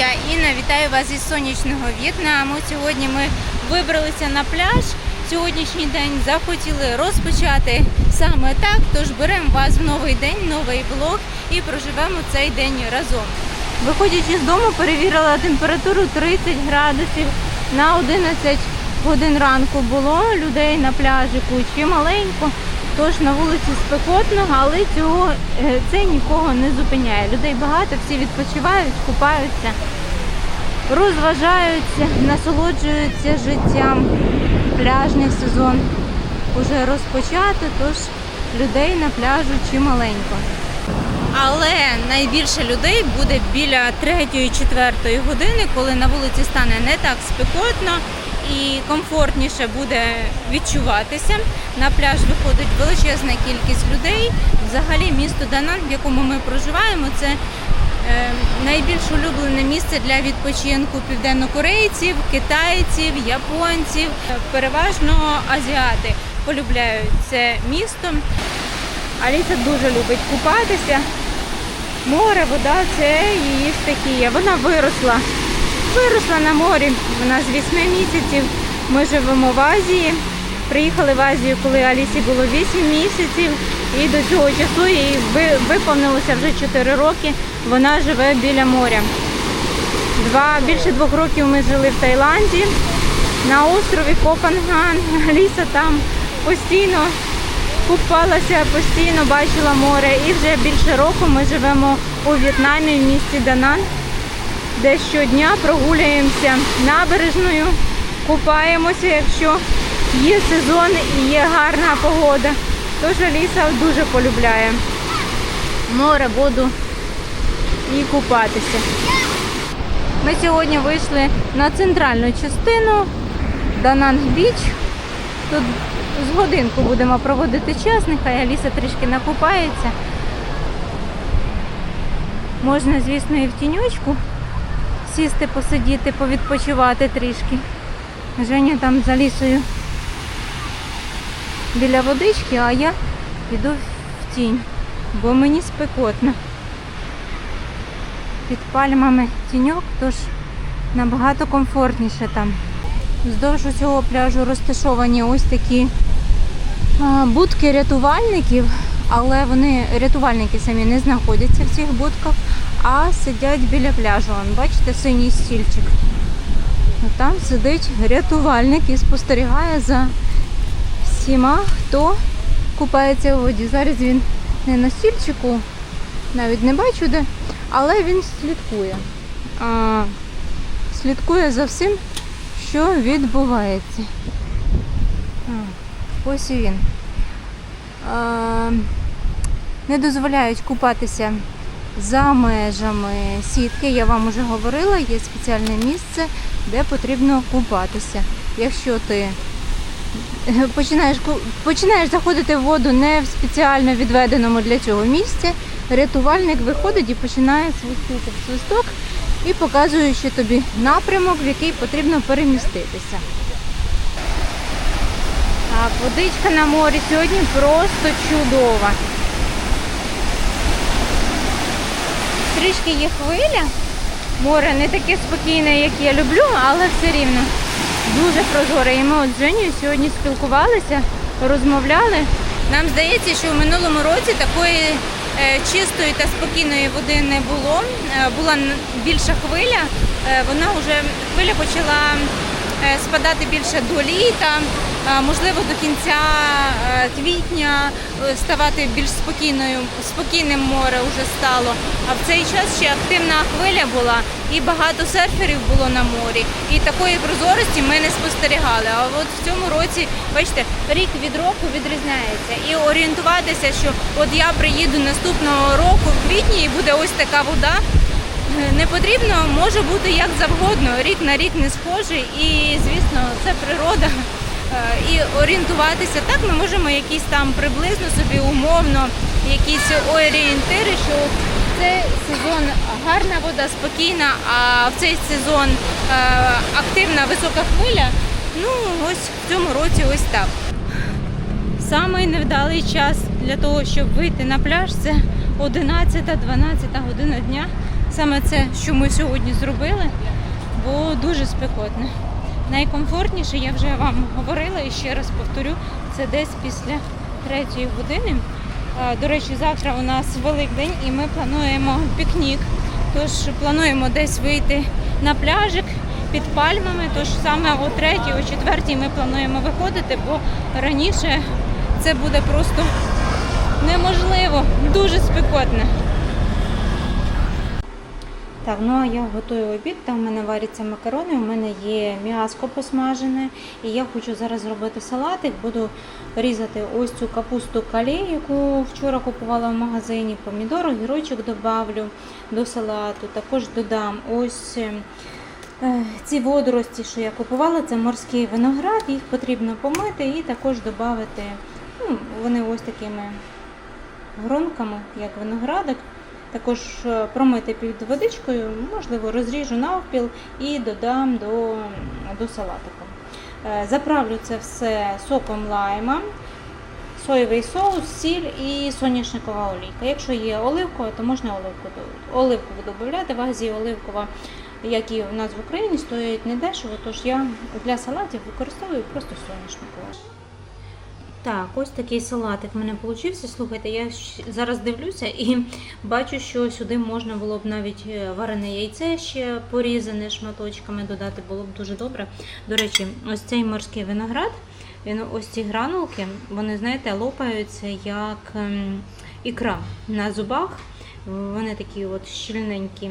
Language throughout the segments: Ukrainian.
Я Інна. Вітаю вас із сонячного В'єтнаму. Сьогодні ми вибралися на пляж. Сьогоднішній день захотіли розпочати саме так. Тож беремо вас в новий день, новий блог і проживемо цей день разом. Виходячи з дому, перевірила температуру 30 градусів на 11 годин ранку. Було людей на пляжику чималенько. Тож на вулиці спекотно, але цього е, це нікого не зупиняє. Людей багато, всі відпочивають, купаються, розважаються, насолоджуються життям. Пляжний сезон уже розпочато, тож людей на пляжу чималенько. Але найбільше людей буде біля 3-4 години, коли на вулиці стане не так спекотно і комфортніше буде відчуватися. На пляж виходить величезна кількість людей. Взагалі місто Данан, в якому ми проживаємо, це е, найбільш улюблене місце для відпочинку південнокорейців, китайців, японців, переважно азіати полюбляють це місто. Аліса дуже любить купатися. Море, вода це її стихія. Вона виросла. Виросла на морі. Вона з 8 місяців. Ми живемо в Азії. Приїхали в Азію, коли Алісі було 8 місяців. І до цього часу їй виповнилося вже 4 роки. Вона живе біля моря. Два, більше двох років ми жили в Таїланді на острові Копанган. Аліса там постійно купалася, постійно бачила море. І вже більше року ми живемо у В'єтнамі в місті Данан, де щодня прогулюємося набережною, купаємося, якщо є сезон і є гарна погода. Тож Аліса дуже полюбляє море, воду і купатися. Ми сьогодні вийшли на центральну частину Дананг Біч. Тут з годинку будемо проводити час, нехай Аліса трішки накупається. Можна, звісно, і в тіньочку сісти, посидіти, повідпочивати трішки. Женя там з Алісою біля водички, а я піду в тінь, бо мені спекотно. Під пальмами тіньок, тож набагато комфортніше там. Вздовж усього пляжу розташовані ось такі будки рятувальників, але вони рятувальники самі не знаходяться в цих будках, а сидять біля пляжу. Вон, бачите, синій стільчик. Там сидить рятувальник і спостерігає за всіма, хто купається у воді. Зараз він не на стільчику, навіть не бачу де, але він слідкує. А, слідкує за всім, що відбувається. А, ось і він. А, не дозволяють купатися за межами сітки. Я вам вже говорила, є спеціальне місце, де потрібно купатися. Якщо ти починаєш, починаєш заходити в воду не в спеціально відведеному для цього місці, рятувальник виходить і починає свистіти в свисток і показуючи тобі напрямок, в який потрібно переміститися. Так, водичка на морі сьогодні просто чудова. Трішки є хвиля. Море не таке спокійне, як я люблю, але все рівно дуже прозоре. І ми от з Женєю сьогодні спілкувалися, розмовляли. Нам здається, що в минулому році такої е, чистої та спокійної води не було. Е, була більша хвиля. Е, вона вже хвиля почала спадати більше до літа, можливо, до кінця е, квітня е, ставати більш спокійною, спокійним море вже стало. А в цей час ще активна хвиля була і багато серферів було на морі. І такої прозорості ми не спостерігали. А от в цьому році, бачите, рік від року відрізняється. І орієнтуватися, що от я приїду наступного року в квітні і буде ось така вода. Е, Не потрібно, може бути як завгодно, рік на рік не схожий, і звісно, це природа. Е, І орієнтуватися так ми можемо якісь там приблизно собі умовно, якісь орієнтири, що цей сезон гарна вода, спокійна, а в цей сезон е, активна висока хвиля. Ну ось в цьому році ось так. Самий невдалий час для того, щоб вийти на пляж, це 11-12 година дня. саме це, що ми сьогодні зробили, бо дуже спекотно. Найкомфортніше, я вже вам говорила і ще раз повторю, це десь після третьої години. До речі, завтра у нас Великдень і ми плануємо пікнік. Тож плануємо десь вийти на пляжик під пальмами. Тож саме о третій, о четвертій ми плануємо виходити, бо раніше це буде просто неможливо, дуже спекотно. Так, ну а я готую обід. Там в мене варяться макарони, у мене є м'яско посмажене. І я хочу зараз зробити салатик. Буду різати ось цю капусту кале, яку вчора купувала в магазині. Помідор, огірочок добавлю до салату. Також додам ось е, ці водорості, що я купувала, це морський виноград. Їх потрібно помити і також додати. Ну, вони ось такими гронками, як виноградок. Також е, промити під водичкою, можливо, розріжу навпіл і додам до, до салатику. Е, Заправлю це все соком лайма, соєвий соус, сіль і соняшникова олійка. Якщо є оливкова, то можна оливку додати. В Азії оливкова, як і у нас в Україні, стоїть недешево, тож я для салатів використовую просто соняшникову. Так, ось такий салатик в мене вийшов. Слухайте, я зараз дивлюся і бачу, що сюди можна було б навіть е, варене яйце ще порізане шматочками додати, було б дуже добре. До речі, ось цей морський виноград, він ось ці гранулки, вони, знаєте, лопаються як ем, ікра на зубах. Вони такі от щільненькі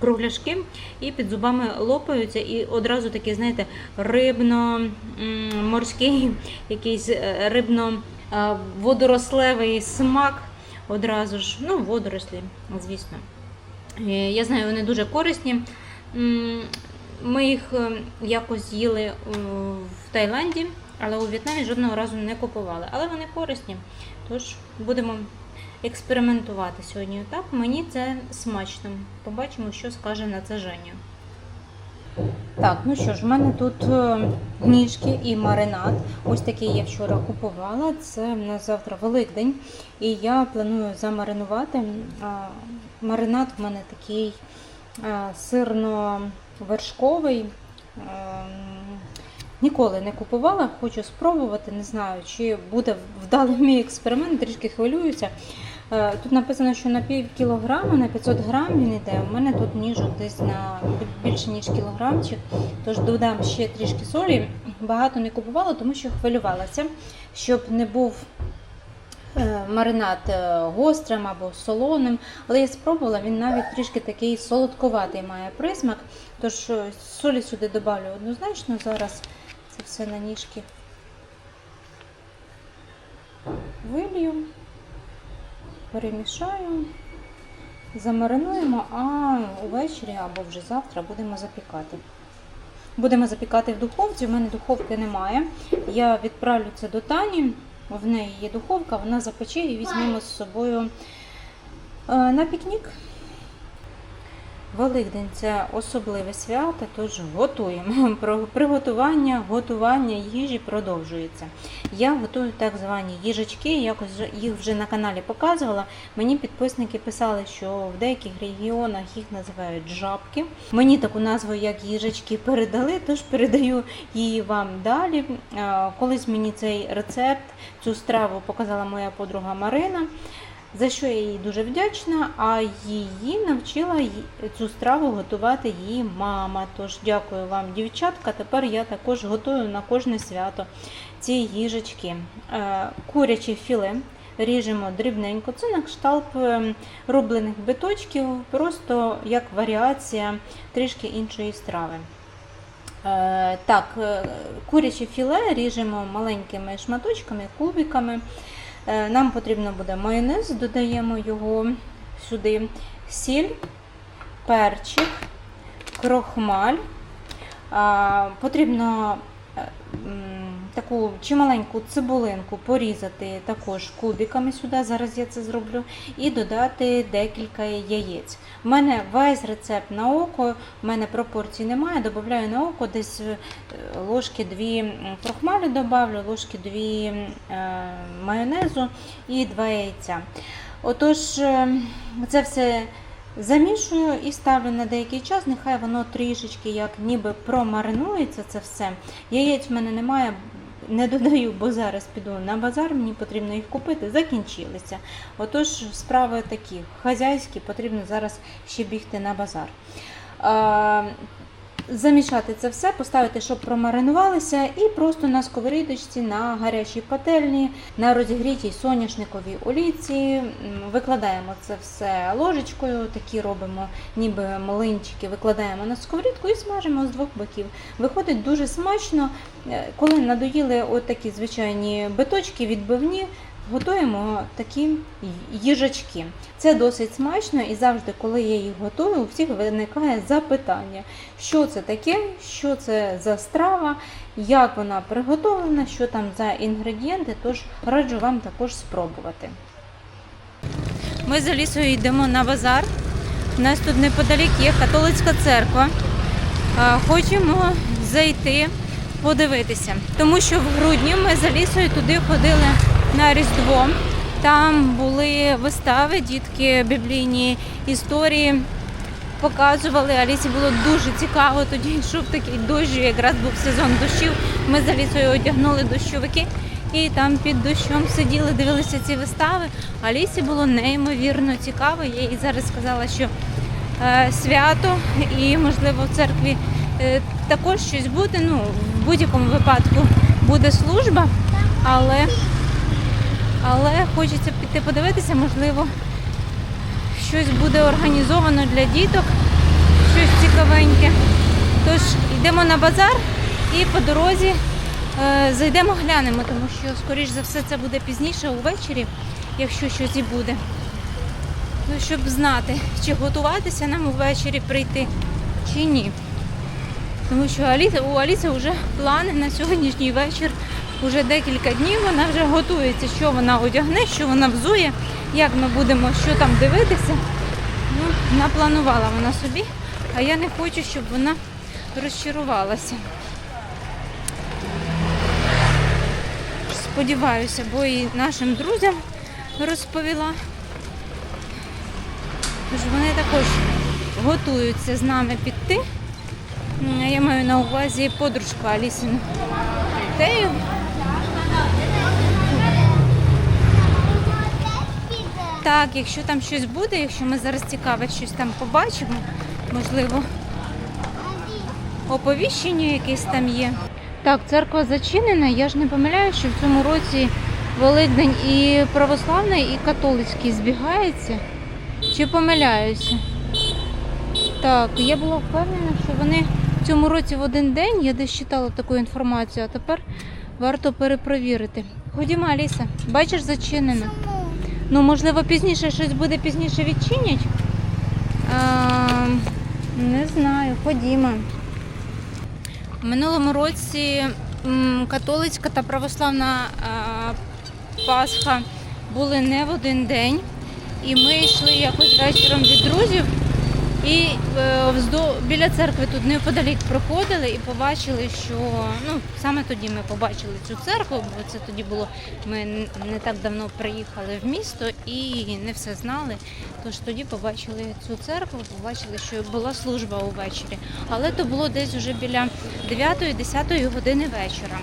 кругляшки, і під зубами лопаються, і одразу такий, знаєте, рибно-морський, якийсь е, рибно-водорослевий смак. Одразу ж, ну, водорослі, звісно. Е, Я знаю, вони дуже корисні. Ми їх е, якось їли е, в Таїланді, але у В'єтнамі жодного разу не купували. Але вони корисні. Тож будемо експериментувати сьогодні. Так, мені це смачно. Побачимо, що скаже на це Женя. Так, ну що ж, в мене тут е, ніжки і маринад. Ось такий я вчора купувала. Це в нас завтра Великдень. І я планую замаринувати. Маринад в мене такий а, сирно-вершковий. Ем, Ніколи не купувала, хочу спробувати. Не знаю, чи буде вдалий мій експеримент, трішки хвилююся. Е, Тут написано, що на пів кілограма, на 500 грам він йде. У мене тут ніжок десь на більше ніж кілограмчик. Тож додам ще трішки солі. Багато не купувала, тому що хвилювалася, щоб не був е, маринад е, гострим або солоним. Але я спробувала, він навіть трішки такий солодковатий має присмак. Тож солі сюди додавлю однозначно. Зараз це все на ніжки вилью перемішаю, замаринуємо, а увечері або вже завтра будемо запікати. Будемо запікати в духовці. У мене духовки немає. Я відправлю це до Тані. В неї є духовка, вона запече і візьмемо з собою е, на пікнік. Великдень це особливе свято, тож готуємо. Про приготування, готування їжі продовжується. Я готую так звані їжачки, якось їх вже на каналі показувала. Мені підписники писали, що в деяких регіонах їх називають жабки. Мені таку назву, як їжачки, передали, тож передаю її вам далі. Е, Колись мені цей рецепт, цю страву показала моя подруга Марина за що я їй дуже вдячна. А її навчила цю страву готувати її мама. Тож дякую вам, дівчатка. Тепер я також готую на кожне свято ці їжачки. Е, Куряче філе. Ріжемо дрібненько. Це на кшталт е, рублених биточків, просто як варіація трішки іншої страви. Е, Так, куряче філе ріжемо маленькими шматочками, кубиками. Е, Нам потрібно буде майонез, додаємо його сюди, сіль, перчик, крохмаль. Потрібно таку чималеньку цибулинку порізати також кубиками сюди, зараз я це зроблю, і додати декілька яєць. У мене весь рецепт на око, в мене пропорцій немає, додаю на око десь е, ложки дві крохмалю добавлю, ложки дві е, майонезу і два яйця. Отож, е, це все Замішую і ставлю на деякий час, нехай воно трішечки як ніби промаринується це все. Яєць в мене немає, не додаю, бо зараз піду на базар, мені потрібно їх купити, закінчилися. Отож, справи такі хазяйські, потрібно зараз ще бігти на базар. Замішати це все, поставити, щоб промаринувалися, і просто на сковорідочці, на гарячій пательні, на розігрітій соняшниковій олійці викладаємо це все ложечкою, такі робимо, ніби млинчики, викладаємо на сковорідку і смажимо з двох боків. Виходить дуже смачно. Е, Коли надоїли от такі звичайні биточки, відбивні, готуємо такі їжачки. Це досить смачно і завжди, коли я їх готую, у всіх виникає запитання, що це таке, що це за страва, як вона приготовлена, що там за інгредієнти, тож раджу вам також спробувати. Ми з Алісою йдемо на базар. У нас тут неподалік є католицька церква. Хочемо зайти, подивитися. Тому що в грудні ми з Алісою туди ходили на Різдво. Там були вистави, дітки, біблійні історії показували. Алісі було дуже цікаво. Тоді йшов такий дощ, якраз був сезон дощів. Ми з Алісою одягнули дощовики і там під дощом сиділи, дивилися ці вистави. Алісі було неймовірно цікаво. Я їй зараз сказала, що е, свято і, можливо, в церкві е, також щось буде. Ну, в будь-якому випадку буде служба, але, але хочеться піти подивитися, можливо, щось буде організовано для діток, щось цікавеньке. Тож йдемо на базар і по дорозі е, зайдемо глянемо, тому що, скоріш за все, це буде пізніше увечері, якщо щось і буде. Ну, щоб знати, чи готуватися нам увечері прийти, чи ні. Тому що у Аліси вже плани на сьогоднішній вечір. Уже декілька днів вона вже готується, що вона одягне, що вона взує, як ми будемо що там дивитися. Ну, напланувала вона собі, а я не хочу, щоб вона розчарувалася. Сподіваюся, бо і нашим друзям розповіла. Тож вони також готуються з нами піти. Я маю на увазі подружку Алісину. Тею. Так, якщо там щось буде, якщо ми зараз цікаве щось там побачимо, можливо, оповіщення якесь там є. Так, церква зачинена. Я ж не помиляю, що в цьому році Великдень і православний, і католицький збігається. Чи помиляюся? Так, я була впевнена, що вони в цьому році в один день, я десь читала таку інформацію, а тепер варто перепровірити. Ходімо, Аліса, бачиш, зачинено. Ну, можливо, пізніше щось буде пізніше відчинять. Не знаю, ходімо. У минулому році католицька та православна Пасха були не в один день. І ми йшли якось вечором від друзів. І е, біля церкви тут неподалік проходили і побачили, що ну саме тоді ми побачили цю церкву, бо це тоді було. Ми не так давно приїхали в місто і не все знали. Тож тоді побачили цю церкву, побачили, що була служба увечері. Але то було десь вже біля 9-10 години вечора.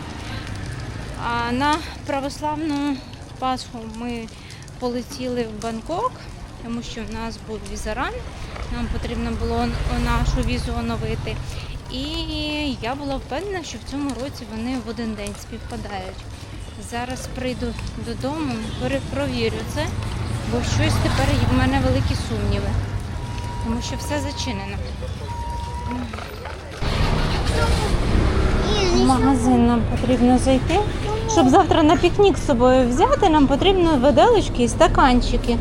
А на православну Пасху ми полетіли в Бангкок, тому що в нас був візаран. Нам потрібно було нашу візу оновити. І я була впевнена, що в цьому році вони в один день співпадають. Зараз прийду додому, перепровірю це, бо щось тепер в мене великі сумніви, тому що все зачинено. В магазин нам потрібно зайти. Щоб завтра на пікнік з собою взяти, нам потрібно виделочки і стаканчики.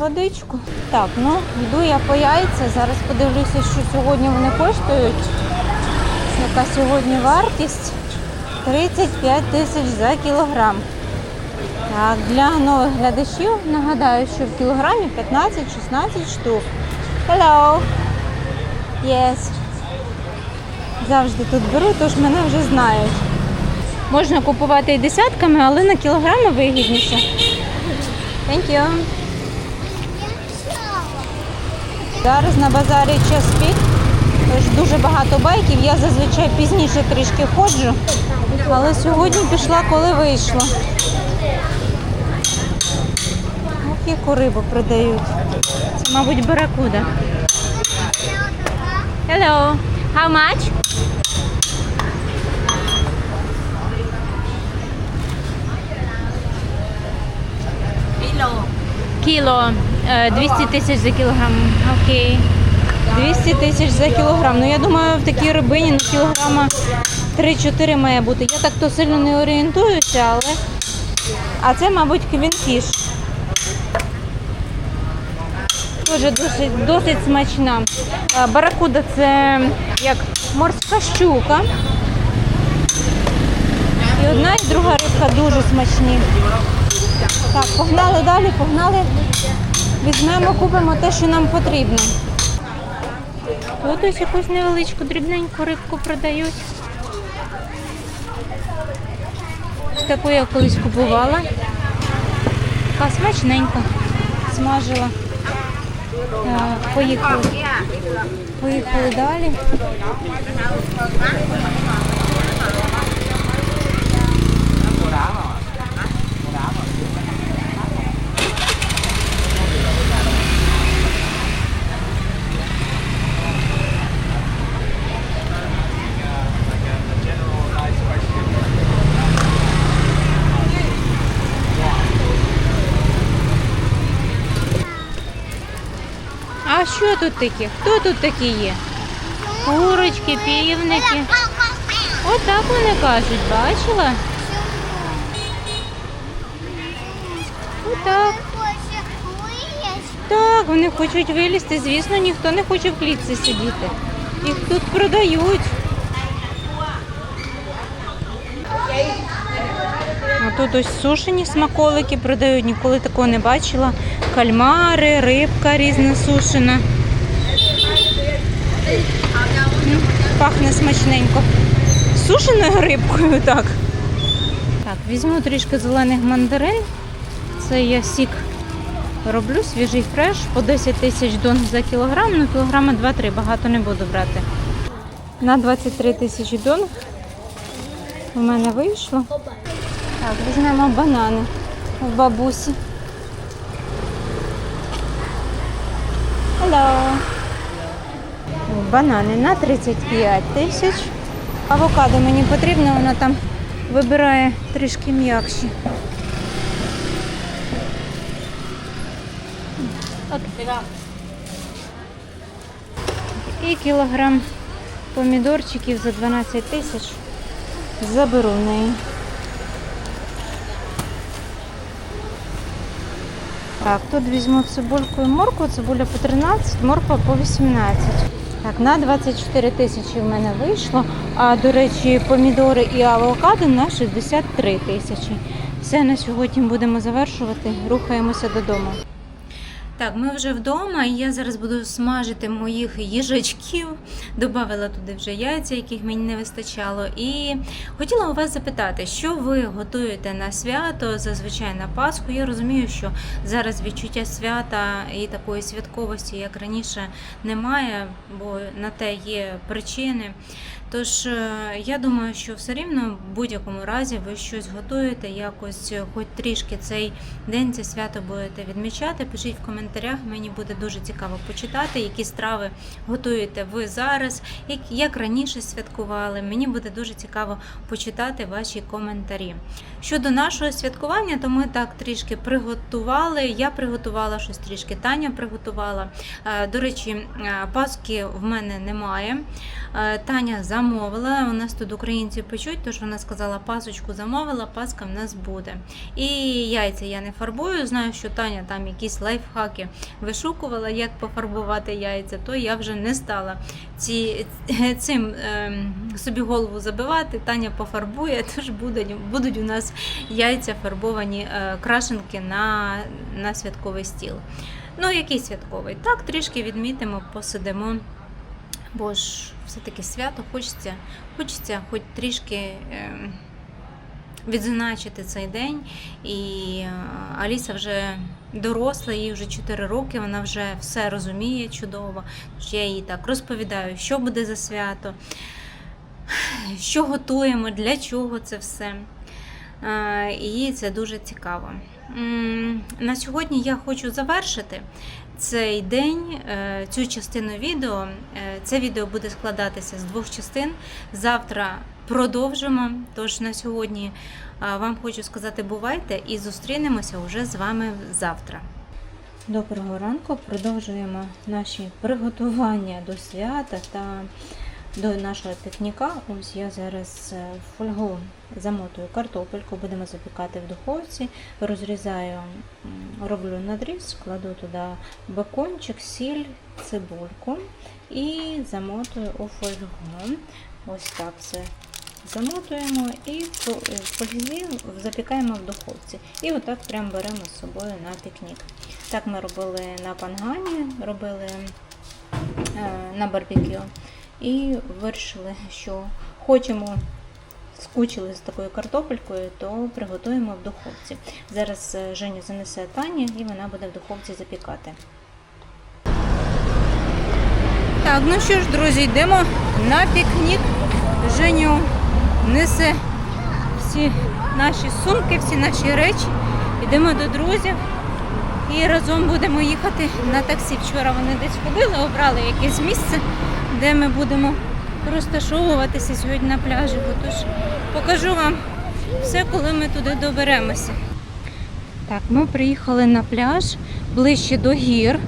Водичку. Так, ну йду я по яйця. Зараз подивлюся, що сьогодні вони коштують. Яка сьогодні вартість? 35 тисяч за кілограм. Так, для нових глядачів нагадаю, що в кілограмі 15-16 штук. Hello! Yes. Завжди тут беру, тож мене вже знають. Можна купувати і десятками, але на кілограми вигідніше. Thank you. Зараз на базарі час пік, тож дуже багато байків. Я зазвичай пізніше трішки ходжу, але сьогодні пішла, коли вийшла. Ох, яку рибу продають. Це, мабуть, баракуда. Hello. How much? Кіло. Е, 200 тисяч за кілограм. Окей. 200 тисяч за кілограм. Ну я думаю, в такій рибині ну, кілограма 3-4 має бути. Я так то сильно не орієнтуюся, але. А це, мабуть, квінфіш. Дуже досить, досить смачна. Е, Баракуда це як морська щука. І одна і друга рибка дуже смачні. Так, погнали далі, погнали. Візьмемо, купимо те, що нам потрібно. Тут ось якусь невеличку дрібненьку рибку продають. Таку я колись купувала. Така смачненька. Смажила. Так, поїхали. Поїхали далі. Що тут таке? Хто тут такі є? Курочки, півники. Отак вони кажуть, бачила? Отак. Так, вони хочуть вилізти. Звісно, ніхто не хоче в клітці сидіти. Їх тут продають. Тут ось сушені смаколики продають, ніколи такого не бачила. Кальмари, рибка різна сушена. Пахне смачненько. Сушеною рибкою, так. Так, візьму трішки зелених мандарин. Це я сік роблю, свіжий фреш по 10 тисяч дон за кілограм, ну кілограма 2-3, багато не буду брати. На 23 тисячі дон у мене вийшло. Так, візьмемо банани в бабусі. Hello. Банани на 35 тисяч. Авокадо мені потрібно, вона там вибирає трішки м'якші. І кілограм помідорчиків за 12 тисяч заберу в неї. Так, тут візьму цибульку і моркву, цибуля по 13, морква по 18. Так, на 24 тисячі в мене вийшло. А до речі, помідори і авокадо на 63 тисячі. Все на сьогодні будемо завершувати. Рухаємося додому. Так, ми вже вдома, і я зараз буду смажити моїх їжачків. Добавила туди вже яйця, яких мені не вистачало. І хотіла у вас запитати, що ви готуєте на свято, зазвичай на Пасху. Я розумію, що зараз відчуття свята і такої святковості, як раніше, немає, бо на те є причини. Тож е, я думаю, що все рівно в будь-якому разі ви щось готуєте, якось, е, хоч трішки цей день, це свято будете відмічати. Пишіть в коментарях, мені буде дуже цікаво почитати, які страви готуєте ви зараз, як, раніше святкували. Мені буде дуже цікаво почитати ваші коментарі. Щодо нашого святкування, то ми так трішки приготували. Я приготувала щось трішки, Таня приготувала. Е, До речі, паски в мене немає. Таня замовила. У нас тут українці печуть, тож вона сказала, пасочку замовила, паска в нас буде. І яйця я не фарбую. Знаю, що Таня там якісь лайфхаки вишукувала, як пофарбувати яйця, то я вже не стала ці, цим ем, собі голову забивати. Таня пофарбує, тож будуть, будуть у нас яйця фарбовані е, крашенки на, на святковий стіл. Ну, який святковий? Так, трішки відмітимо, посидимо. Бо ж все-таки свято хочеться, хочеться хоч трішки ем, відзначити цей день. І е, Аліса вже доросла, їй вже 4 роки, вона вже все розуміє чудово. Тож я їй так розповідаю, що буде за свято, що готуємо, для чого це все. Е, І це дуже цікаво. На сьогодні я хочу завершити цей день, е, цю частину відео. Е, Це відео буде складатися з двох частин. Завтра продовжимо. Тож на сьогодні вам хочу сказати бувайте і зустрінемося вже з вами завтра. Доброго ранку. Продовжуємо наші приготування до свята та до нашого пікніка. Ось я зараз е, в фольгу замотую картопельку, будемо запікати в духовці, розрізаю, роблю надріз, кладу туди бекончик, сіль, цибульку і замотую у фольгу. Ось так все замотуємо і в фользі запікаємо в духовці. І отак прям беремо з собою на пікнік. Так ми робили на пангані, робили е, на барбекю. І вирішили, що хочемо скучили з такою картопелькою, то приготуємо в духовці. Зараз е, Женю занесе Тані і вона буде в духовці запікати. Так, ну що ж, друзі, йдемо на пікнік. Женю несе всі наші сумки, всі наші речі. Йдемо до друзів і разом будемо їхати на таксі. Вчора вони десь ходили, обрали якесь місце, де ми будемо розташовуватися сьогодні на пляжику. Тож покажу вам все, коли ми туди доберемося. Так, ми приїхали на пляж ближче до гір,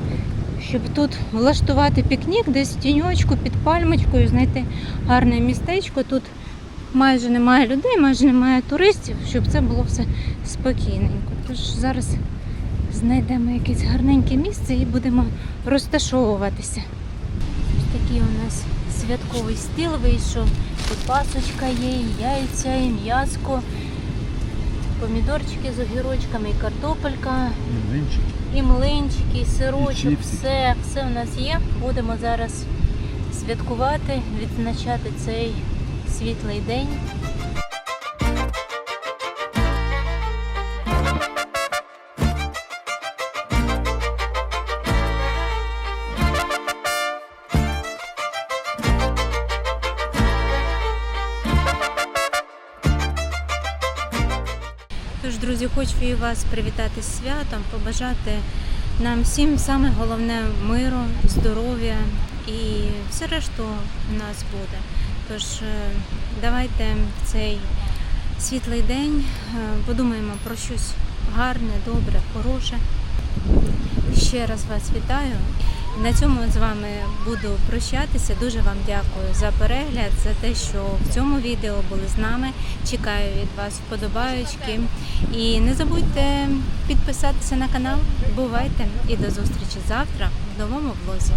щоб тут влаштувати пікнік, десь в тіньочку під пальмочкою, знайти гарне містечко. Тут майже немає людей, майже немає туристів, щоб це було все спокійненько. Тож зараз знайдемо якесь гарненьке місце і будемо розташовуватися. Такий у нас святковий стіл вийшов. Тут пасочка є, і яйця, і м'яско, помідорчики з огірочками, і картопелька, Млинчики. і млинчики, і сирочок, І все, все у нас є. Будемо зараз святкувати, відзначати цей світлий день. Друзі, хочу і вас привітати з святом, побажати нам всім саме головне миру, здоров'я і все решту у нас буде. Тож е, давайте в цей світлий день е, подумаємо про щось гарне, добре, хороше. Ще раз вас вітаю. На цьому з вами буду прощатися. Дуже вам дякую за перегляд, за те, що в цьому відео були з нами. Чекаю від вас вподобаючки. І не забудьте підписатися на канал. Бувайте і до зустрічі завтра в новому влозі.